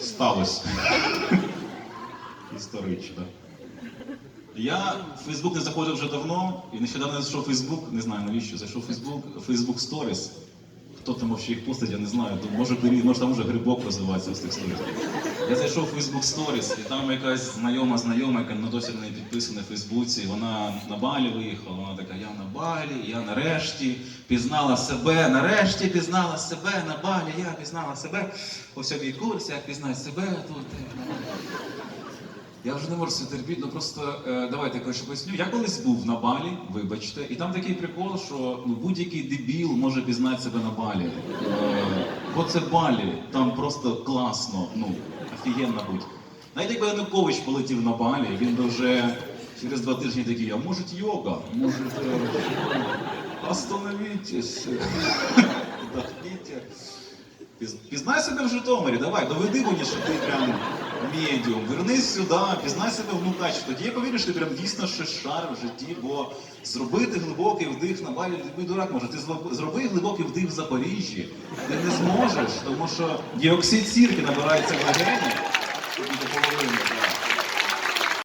сталося. Історично. Я в Фейсбук не заходив вже давно, і нещодавно зайшов Фейсбук, не знаю навіщо, зайшов Фейсбук, Фейсбук Stories. Хто там взагалі їх постить, я не знаю. Тут Може, грі- може там вже грибок розвивається з тих сторіс. Я зайшов в Facebook Stories, і там якась знайома знайома, яка на досі не підписана в Фейсбуці. Вона на Балі виїхала. Вона така: я на Балі, я нарешті пізнала себе, нарешті пізнала себе на Балі, я пізнала себе. Ось мій курс, як пізнати себе тут. Е, я вже не можу це терпіти, ну просто е, давайте коротше поясню. Я колись був на балі, вибачте, і там такий прикол, що ну, будь-який дебіл може пізнати себе на балі. Е, бо це балі, там просто класно, ну, офігенно будь. Навіть якби Янукович полетів на балі, він би вже через два тижні такий, а може йога, може остановітесь, вдохніть. Пізнай себе в Житомирі, давай, доведи мені, що ти прям медіум. Вернись сюди, пізнай себе в Мукачі. Тоді я повірю, що ти прям дійсно щось шар в житті, бо зробити глибокий вдих на балі, людьми дурак може. Ти зроби глибокий вдих в Запоріжжі. Ти не зможеш, тому що діоксид сірки набирається в легені.